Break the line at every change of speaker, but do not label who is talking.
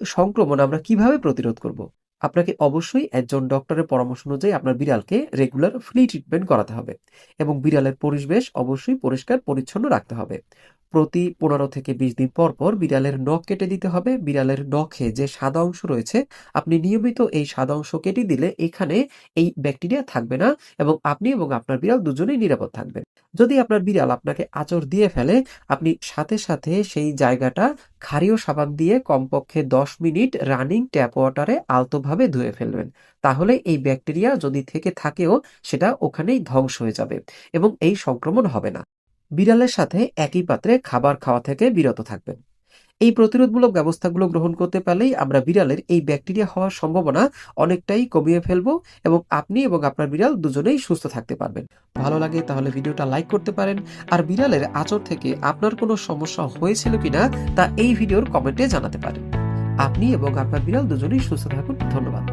সংক্রমণ আমরা কীভাবে প্রতিরোধ করব? আপনাকে অবশ্যই একজন ডক্টরের পরামর্শ অনুযায়ী আপনার বিড়ালকে রেগুলার ফ্রি ট্রিটমেন্ট করাতে হবে এবং বিড়ালের পরিবেশ অবশ্যই পরিষ্কার, পরিচ্ছন্ন রাখতে হবে। প্রতি পনেরো থেকে বিশ দিন পর পর বিড়ালের নখ কেটে দিতে হবে। বিড়ালের নখে যে সাদা অংশ রয়েছে, আপনি নিয়মিত এই সাদা অংশ কেটে দিলে এখানে এই ব্যাকটেরিয়া থাকবে না এবং আপনি এবং আপনার বিড়াল দুজনেই নিরাপদ থাকবেন যদি আপনার বিড়াল আপনাকে আচর দিয়ে ফেলে, আপনি সাথে সাথে সেই জায়গাটা ক্ষারীয় সাবান দিয়ে কমপক্ষে দশ মিনিট রানিং ট্যাপ ওয়াটারে আলতোভাবে ধুয়ে ফেলবেন। তাহলে এই ব্যাকটেরিয়া যদি থেকে থাকেও, সেটা ওখানেই ধ্বংস হয়ে যাবে এবং এই সংক্রমণ হবে না। বিড়ালের সাথে একই পাত্রে খাবার খাওয়া থেকে বিরত থাকবেন। এই প্রতিরোধমূলক ব্যবস্থাগুলো গ্রহণ করতে পারলেই আমরা বিড়ালের এই ব্যাকটেরিয়া হওয়ার সম্ভাবনা অনেকটাই কমিয়ে ফেলব এবং আপনি এবং আপনার বিড়াল দুজনেই সুস্থ থাকতে পারবেন। ভালো লাগে তাহলে ভিডিওটা লাইক করতে পারেন। আর বিড়ালের আচর থেকে আপনার কোনো সমস্যা হয়েছিল কিনা তা এই ভিডিওর কমেন্টে জানাতে পারেন। আপনি এবং আপনার বিড়াল দুজনেই সুস্থ থাকুন। ধন্যবাদ।